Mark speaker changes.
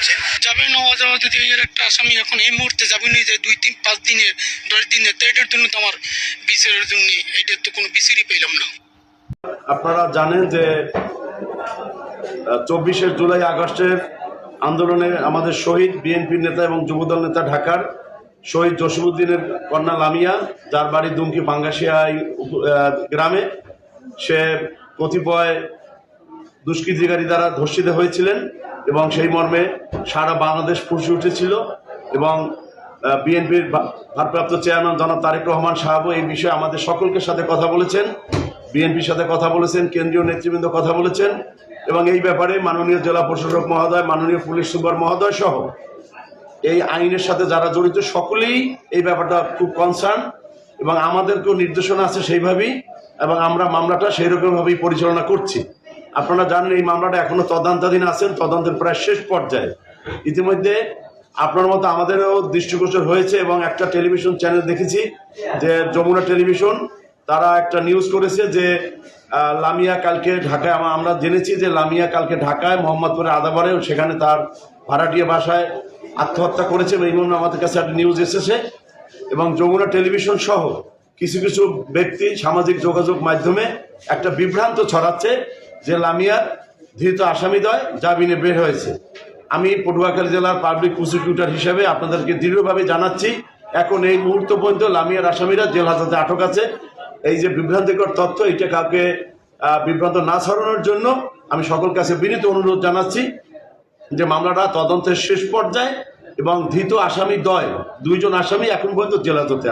Speaker 1: দিয়েছে
Speaker 2: যাওয়া যদি এর একটা আসামি এখন এই মুহূর্তে যাবে নি যে দুই তিন, পাঁচ দিনের, দশ দিনের, তো এটার জন্য তো আমার বিচারের জন্য এটার তো কোনো বিচারই পেলাম না।
Speaker 3: আপনারা জানেন যে চব্বিশে জুলাই আগস্টের আন্দোলনে আমাদের শহীদ বিএনপির নেতা এবং যুবদল নেতা ঢাকার শহীদ জসিমুদ্দিনের কন্যা লামিয়া, যার বাড়ি দুমকি পাঙ্গাসিয়া গ্রামে, সে কতিপয় দুষ্কৃতিকারী দ্বারা ধর্ষিত হয়েছিলেন এবং সেই মর্মে সারা বাংলাদেশ ফুসে উঠেছিল এবং বিএনপির ভারপ্রাপ্ত চেয়ারম্যান জনাব তারেক রহমান সাহাবু এই বিষয়ে আমাদের সকলকে সাথে কথা বলেছেন, বিএনপির সাথে কথা বলেছেন, কেন্দ্রীয় নেতৃবৃন্দ কথা বলেছেন এবং এই ব্যাপারে মাননীয় জেলা প্রশাসক মহোদয়, মাননীয় পুলিশ সুপার মহোদয় সহ এই আইনের সাথে যারা জড়িত সকলেই এই ব্যাপারটা খুব কনসার্ন এবং আমাদেরকেও নির্দেশনা আছে সেইভাবেই এবং আমরা মামলাটা সেই রকমভাবেই পরিচালনা করছি। আপনারা জানেন এই মামলাটা এখনও তদন্তাধীন আছেন, তদন্তের প্রায় শেষ পর্যায়ে। ইতিমধ্যে আপনার মতো আমাদেরও দৃষ্টিগোচর হয়েছে এবং একটা টেলিভিশন চ্যানেল দেখেছি যে যমুনা টেলিভিশন, তারা একটা নিউজ করেছে যে লামিয়া কালকে ঢাকায় আমরা জেনেছি যে লামিয়া কালকে ঢাকায় মোহাম্মদপুরে আদাবারে সেখানে তার ভাড়াটিয়া বাসায় আত্মহত্যা করেছে জন্য আমাদের কাছে একটা নিউজ এসেছে। এবং যমুনা টেলিভিশন সহ কিছু কিছু ব্যক্তি সামাজিক যোগাযোগ মাধ্যমে একটা বিভ্রান্ত ছড়াচ্ছে যে লামিয়ার ধৃত আসামিদ্বয় জামিনে বের হয়েছে। আমি পটুয়াখালী জেলার পাবলিক প্রসিকিউটর হিসেবে আপনাদেরকে দৃঢ়ভাবে জানাচ্ছি, এখন এই মুহূর্ত পর্যন্ত লামিয়ার আসামিরা জেল হাজতে আটক আছে। এই যে বিভ্রান্তিকর তথ্য, এটা কাউকে বিভ্রান্ত না ছড়ানোর জন্য আমি সকল কাছে বিনীত অনুরোধ জানাচ্ছি যে মামলাটা তদন্তের শেষ পর্যায়ে এবং ধৃত আসামি দয় দুইজন আসামি এখন পর্যন্ত জেল হাজতে আছে।